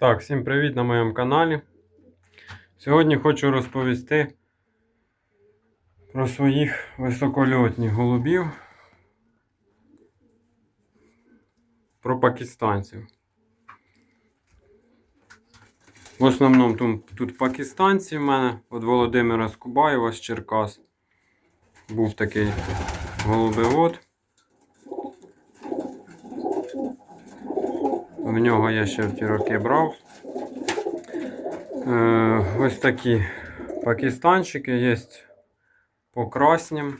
Так, всім привіт на моєму каналі. Сьогодні хочу розповісти про своїх високольотних голубів, про пакистанців. В основному тут, тут пакистанці в мене від Володимира Скубаєва з Черкас. Був такий голубивод. В нього я ще в ті роки брав. Е, ось такі пакистанчики є по краснім.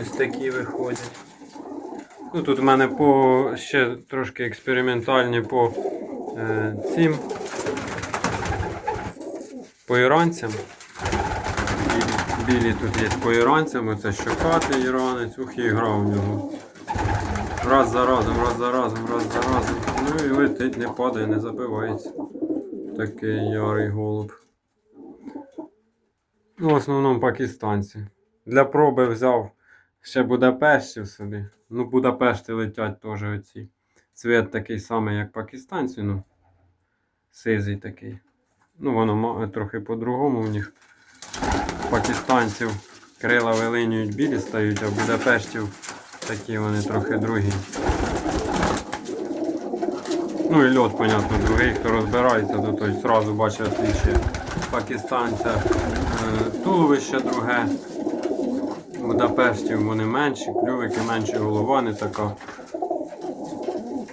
Ось такі виходять. Ну, тут в мене по ще трошки експериментальні по е, цим по іранцям. Білі, тут є по іранцям, оце щокатий іранець, ух і грав в нього. Раз за разом, раз за разом, раз за разом. Ну і летить, не падає, не забивається. Такий ярий голуб. Ну, в основному пакистанці. Для проби взяв ще Будапештів собі. Ну, Будапешти летять теж оці. Цвет такий самий, як пакистанці, ну. Сизий такий. Ну, воно трохи по-другому в них. Пакистанців крила вилинюють білі стають, а Будапештів такі вони трохи другі. Ну і льот, понятно, другий, хто розбирається, то той зразу бачить отличие пакистанця. Е, Туловище друге. Будапештів вони менші, клювики менші, голова не така.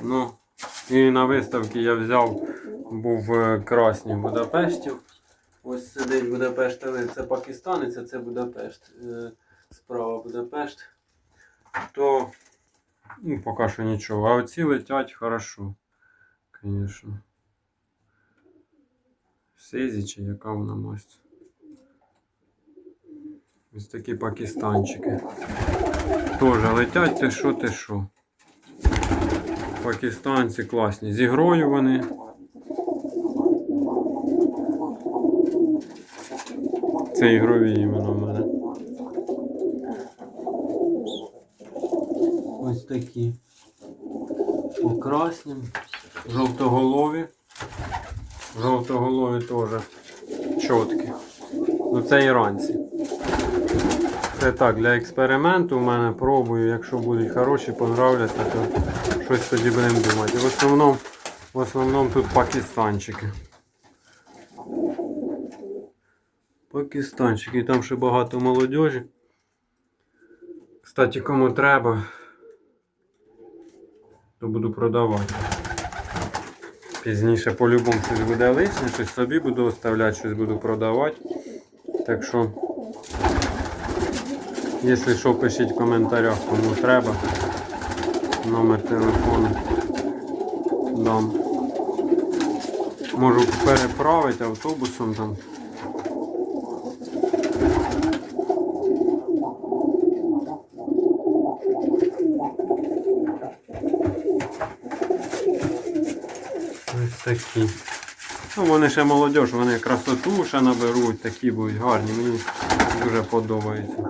Ну, і на виставці я взяв, був е, красні Будапештів. Ось сидить Будапешт, але це пакистанець, а це Будапешт. Е, Справа Будапешт. То ну, поки що нічого. А оці летять хорошо. Звісно. Сизі чи яка вона масть. Ось такі пакистанчики. Тоже летять ти що, ти що. Пакистанці класні. З ігрою вони. Це ігрові іменно в мене. Ось такі. По краснім. Жовтоголові. Жовтоголові теж чіткі. Ну це іранці. Це так, для експерименту в мене пробую, якщо будуть хороші, понравляться, то щось тоді будемо думати. В основному, в основному тут пакистанчики. Пакистанчики, там ще багато молодежі. Кстати, кому треба, то буду продавати. Пізніше по-любому щось буде лишнє, щось собі буду оставляти, щось буду продавати. Так що, якщо що, пишіть в коментарях, кому треба. Номер телефону дам. Можу переправити автобусом там. Такі. Ну, вони ще молодь, вони красоту ще наберуть, такі будуть гарні, мені дуже подобається.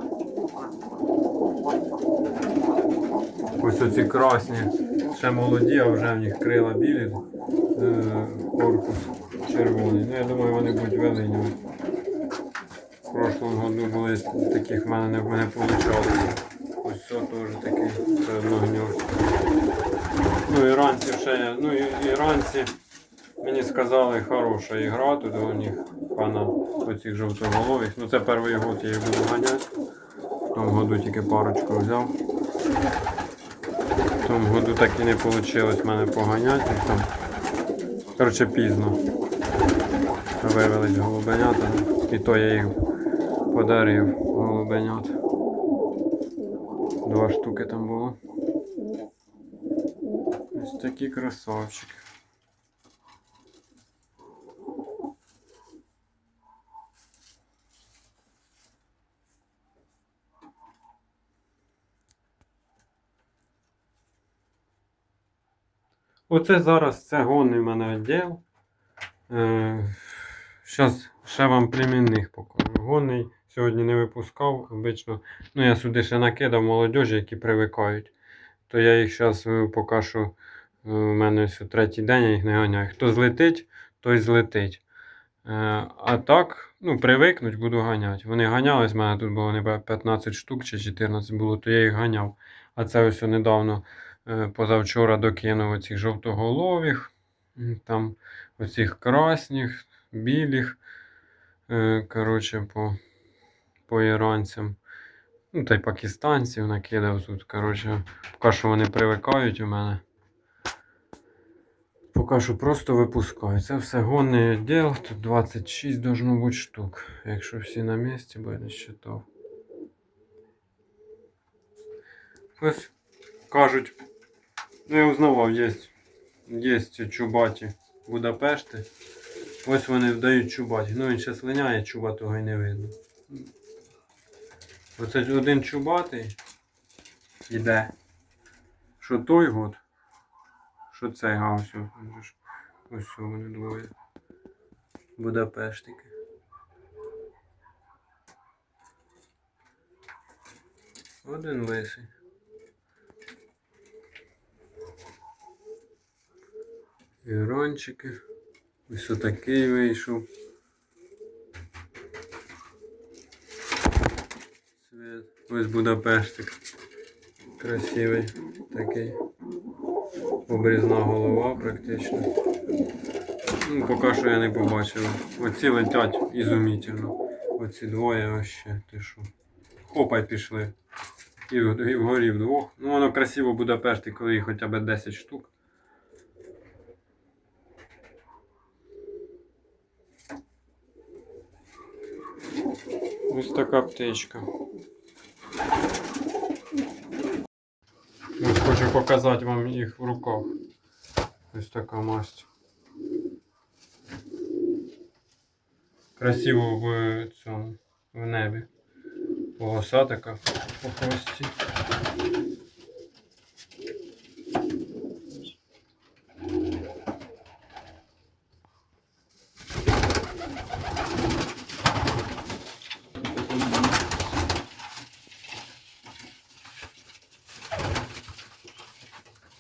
Ось оці красні, ще молоді, а вже в них крила білі, е, корпус червоний. Ну, я думаю, вони будуть вилинювати. В прошлому году були таких в мене не, не вийшло. Ось це теж такий, це одно гніздо. Ну, іранці ще, ну, і- іранці. Мені сказали, хороша ігра, тут у них пана оцих жовтоголових. Ну це перший год я їх буду ганяти. В тому году тільки парочку взяв. В тому году так і не вийшло мене поганяти там. Коротше, пізно. Вивелись голубенята. І то я їх подарив голубенят. Два штуки там було. Ось такі красавчики. Оце зараз це гонний в мене відділ. Е, Зараз ще вам племінних покажу. Гонний сьогодні не випускав обично. Ну, я сюди ще накидав молодіжі, які привикають. то я їх зараз е, у мене ось третій день, я їх не ганяю. Хто злетить, той злетить. Е, А так, ну, привикнуть, буду ганяти. Вони ганяли з мене, тут було ніби 15 штук чи 14 було, то я їх ганяв. А це ось недавно, е, позавчора докинув оцих жовтоголових, там оцих красних, білих. Е, Коротше, по, по іранцям. Ну, та й пакистанців накидав тут. Коротше, поки що вони привикають у мене. Поки що просто випускаю. Це все гонний відділ. Тут 26 должно бути штук. Якщо всі на місці, бо я не. Ось кажуть, ну я узнавав, є, є чубаті Будапешти. Ось вони вдають чубаті. Ну він ще слиняє, чубатого і не видно. Оце один чубатий іде. Що той год, що цей гаус. Ось вони двоє. Будапештики. Один лисий. Ірончики. Ось отакий вийшов. Цвет. Ось Будапештик. Красивий такий. Обрізна голова практично. Ну, поки що я не побачив. Оці летять ізумітельно. Оці двоє вообще, ти що. Хопай пішли. І, і вгорі вдвох. Ну воно красиво Будапешти, коли їх хоча б 10 штук. Ось така птичка. Ось хочу показати вам їх в руках. Ось така масть. Красиво в цьому в небі. Полоса така по хвості.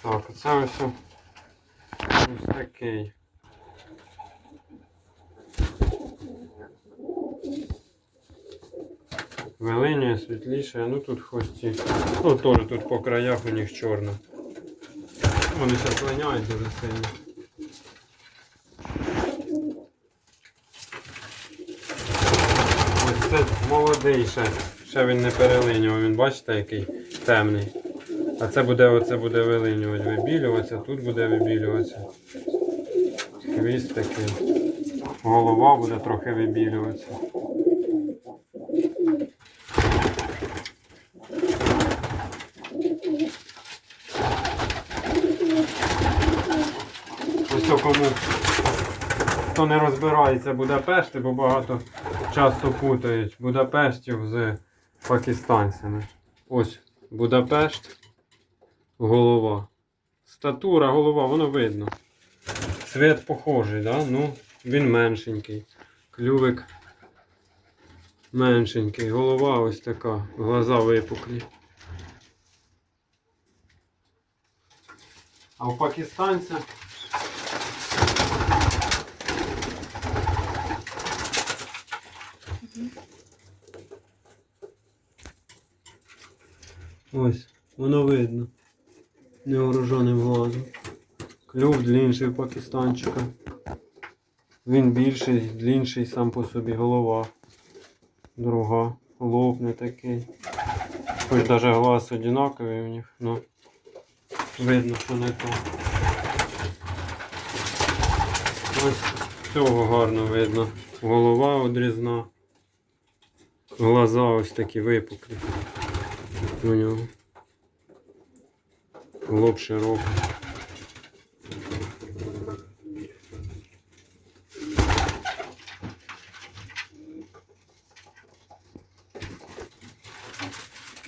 Так, це ось ось такий. Велинює світліше, ну тут хвості. Ну теж тут по краях у них чорно. Вони ще слиняють дуже сильно. Ось це молодий ще. Ще він не перелинював, він бачите, який темний. А це буде, оце буде вилинювати, вибілюватися, тут буде вибілюватися. Хвіст такий. Голова буде трохи вибілюватися. Ось о кому хто не розбирається Будапешти, бо багато часто путають Будапештів з пакистанцями. Ось Будапешт, голова. Статура, голова, воно видно. Цвет похожий, да? ну він меншенький. Клювик меншенький. Голова ось така, глаза випуклі. А у пакистанця ось, воно видно. Невооруженим глазом. Клюв длінший у пакистанчика. Він більший, длінший сам по собі голова. Друга. Лоб не такий. Хоч навіть глаз одинаковий у них, но видно, що не то. Ось цього гарно видно. Голова одрізна. Глаза ось такі випуклі. У нього. Лоб широкий.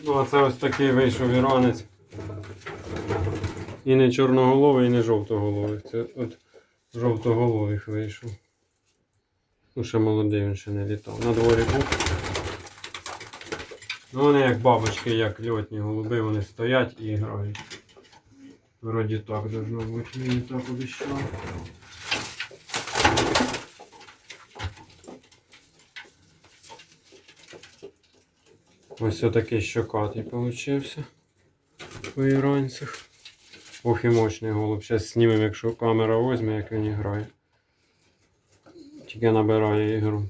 Ну, а це ось такий вийшов іранець. І не чорноголовий, і не жовтоголовий. Це от жовтоголових вийшов. Ну, ще молодий він ще не літав. На дворі був. Ну, вони як бабочки, як льотні голуби, вони стоять і грають. Вроді так должно бути, мені так обіцяли. Ось отакий щокатий получився по іранцях. Ох і мощний голуб. Зараз знімемо, якщо камера возьме, як він грає. Тільки набирає ігру.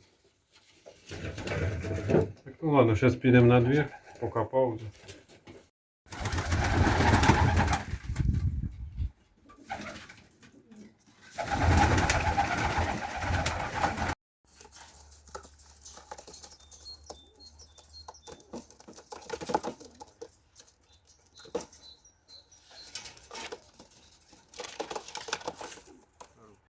Так, ну ладно, зараз підемо на двір, поки пауза.